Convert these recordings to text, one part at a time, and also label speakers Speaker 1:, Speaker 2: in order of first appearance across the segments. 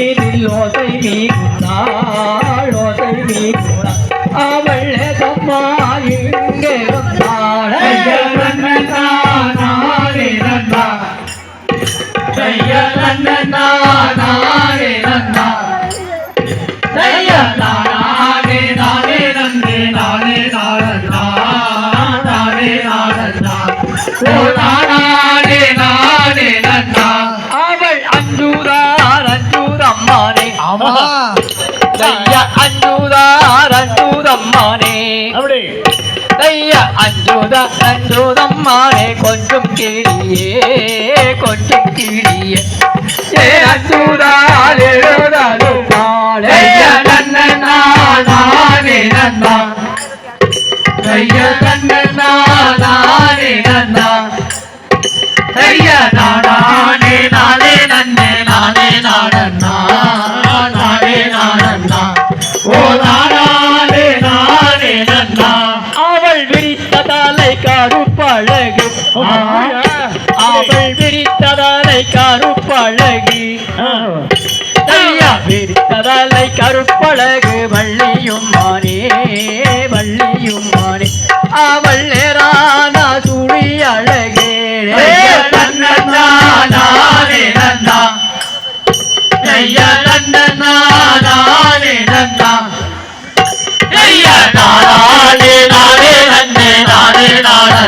Speaker 1: சத்தம் மீதில் ஓசை மீறினாள் ஓசை மீறினாள் அவள் ஏதம்மா இங்கே வந்தாள்.
Speaker 2: தைய
Speaker 3: ஆமா.
Speaker 1: ஐயா அஞ்சூதார் அஞ்சூதம்மானே
Speaker 3: அப்படி.
Speaker 1: ஐயா அஞ்சூத அஞ்சூதம்மானே கொஞ்சம் கிளியே கொஞ்சம் கிளியே. ஏ அஞ்சூதார் எழுதாலும் நாளே
Speaker 2: தந்தன்னா நானே நன்னா தைய தந்தன்னா நானே நன்னா
Speaker 1: அவள் விரித்த தலை கருப்பழகு அவள் விரித்த தலை கருப்பழகி ஐயா விரித்ததலை கருப்பழகு வள்ளியும் மானே வள்ளியும் மானே. அவள் நேரான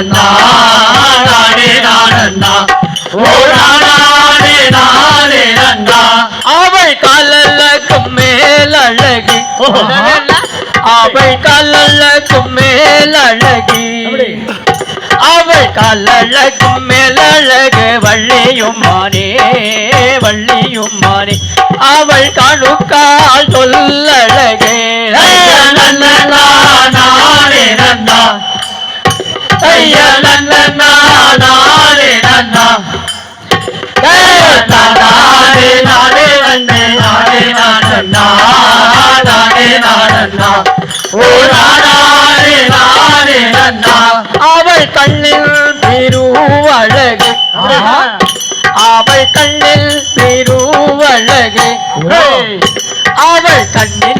Speaker 2: நானண்ணா நானே நானண்ணா ஓ நானே நானே நன்னா.
Speaker 1: அவள் கல்லக்கும் மேல் அழகி. அவள் கல்லக்கும் மேல் அழகி. அவள் கல்லழகும் மேலழகு வள்ளியும் மானே வள்ளியும் மானே. அவள் கணுக்கால் சொல்லழகே அவள் கண்ணில் திருவழகு அவள் கண்ணில் திருவழகு அவள் கண்ணில்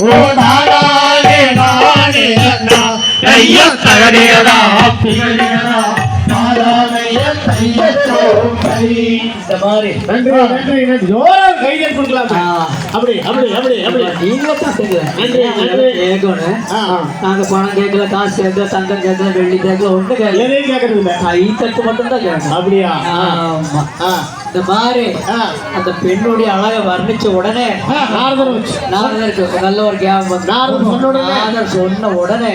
Speaker 2: ஓ நானே நானே நன்னா
Speaker 1: தைய
Speaker 2: தகடியதா பிகடியதா
Speaker 1: இந்த மாதிரி
Speaker 3: நன்றி நன்றி நன்றி ஜோரா கைதல் கொடுக்கலாம் அப்படி அப்படி அப்படி அப்படி
Speaker 1: நீங்களே தான் செய்யல
Speaker 3: நன்றி, நன்றி.
Speaker 1: கேட்கணும். நாங்க பணம் கேட்கல காசு கேட்கல தங்கம் கேட்கல வெள்ளி கேட்கல ஒண்ணு கேட்கல
Speaker 3: எதையும் கேட்கறது இல்ல
Speaker 1: கை தட்டு மட்டும் தான் கேட்கணும்
Speaker 3: அப்படியா
Speaker 1: ஆமா
Speaker 3: ஆ,
Speaker 1: இந்த மாதிரி
Speaker 3: ஆ.
Speaker 1: அந்த பெண்ணுடைய அழகை வர்ணிச்ச உடனே. நாரதருக்கு நல்ல ஒரு.
Speaker 3: நாரதர் சொன்ன உடனே?